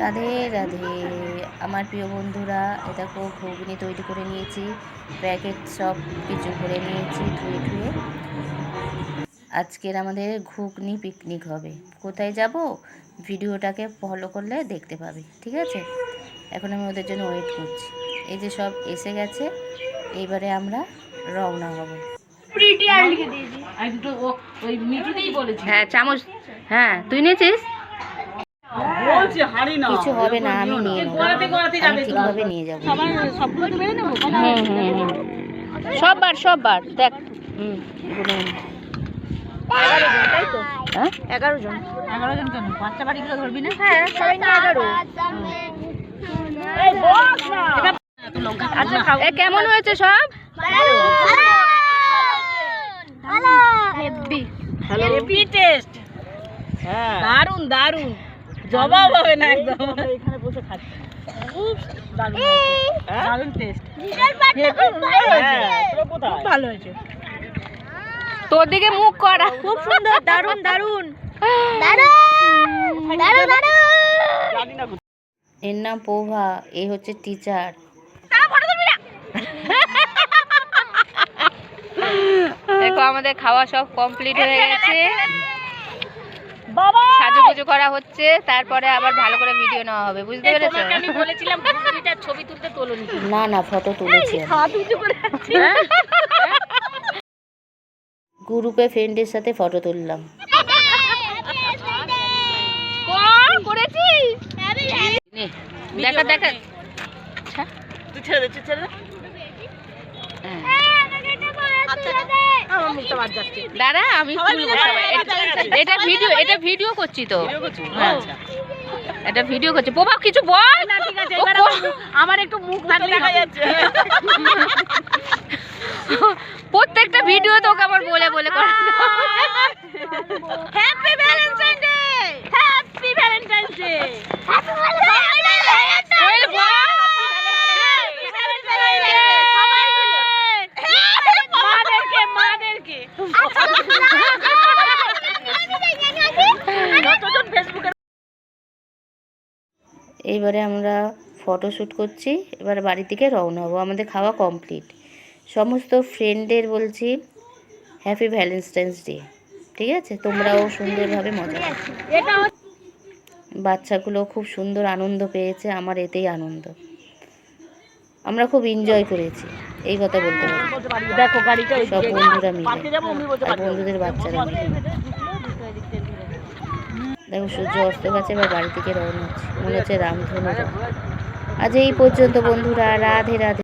রাধে রাধে। আমার প্রিয় বন্ধুরা এ দেখো ঘুগনি তৈরি করে নিয়েছি প্যাকেট সব কিছু করে নিয়েছি ধুয়ে ধুয়ে। আজকের আমাদের ঘুগনি পিকনিক হবে। কোথায় যাব? ভিডিওটাকে ফলো করলে দেখতে পাবে ঠিক আছে? এখন আমি ওদের জন্য ওয়েট করছি। এই যে সব এসে গেছে এইবারে আমরা রওনা হব। হ্যাঁ চামচ হ্যাঁ তুই নিয়েছিস? কিছু হবে না আমি নিয়ে নেব। গড়াতে গড়াতে আমি ঠিকভাবে নিয়ে যাব। হুম হুম হুম। সববার সববার দেখ। হুম। হ্যাঁ? এগারো জন। এগারো জন কেন? বাচ্চা বাড়িগুলো ধরবি না? হ্যাঁ সবাই নিয়ে এগারো। এই বস না। লঙ্কা আচ্ছা এ কেমন হয়েছে সব? Hello test. হ্যাঁ। দারুণ দারুণ জবাব হবে না একদম। এখানে বসে খাচ্ছি। দারুণ দারুণ টেস্ট খুব ভালো হয়েছে। তোর দিকে মুখ করা। খুব সুন্দর দারুণ দারুণ এর নাম পোভা এই হচ্ছে টিচার দেখো আমাদের খাওয়া সব কমপ্লিট হয়ে গেছে। বাবা সাজুগুজু করা হচ্ছে তারপরে আবার ভালো করে ভিডিও নেওয়া হবে বুঝতে পেরেছ? তোমাকে আমি বলেছিলাম ঘুগনিটার ছবি তুলতে তোলনি। না না ফটো তুলেছি আমি। হাত উঁচু করে আছি। গ্রুপে ফ্রেন্ডের সাথে ফটো তুললাম। করেছিস? দেখা দেখা। তুই ছেড়ে দে তুই ছেড়ে দে হ্যাঁ। আমার মুখটা বাদ যাচ্ছে দাঁড়া আমি সবাই তুলবো মিলে সবাই হ্যাঁ, এটা- হ্যাঁ, ভিডিও এটা ভিডিও করছি তো? হ্যাঁ। আচ্ছা। এটা ভিডিও করছি। প্রভাব কিছু বল। না ঠিক আছে ও এবার কো- আমার একটু মুখ দেখা যাচ্ছে। প্রত্যেকটা ভিডিও তোকে আমার বলে বলে করে happy Valentine day happy Valentine day ওই বল। মাদেরকে মাদেরকে যতজন ফেসবুকে এইবারে আমরা ফটো শ্যুট করছি, এবার বাড়ি থেকে রওনা হব। আমাদের খাওয়া কমপ্লিট। সমস্ত ফ্রেন্ডদের বলছি হ্যাপি ভ্যালেন্টাইন্স ডে ঠিক আছে? তোমরাও সুন্দরভাবে মজা বাচ্চাগুলো খুব সুন্দর আনন্দ পেয়েছে, আমার এতেই আনন্দ। আমরা খুব এনজয় করেছি। এই কথা বলতে পারি। দেখো গাড়িটা সব বন্ধুরা মিলে। আর বন্ধুদের বাচ্চারা মিলে। দেখো সূর্য অস্ত গেছে এবার বাড়ি থেকে রওনা হচ্ছে। মনে হচ্ছে রামধনু আজ এই পর্যন্ত বন্ধুরা রাধে রাধে।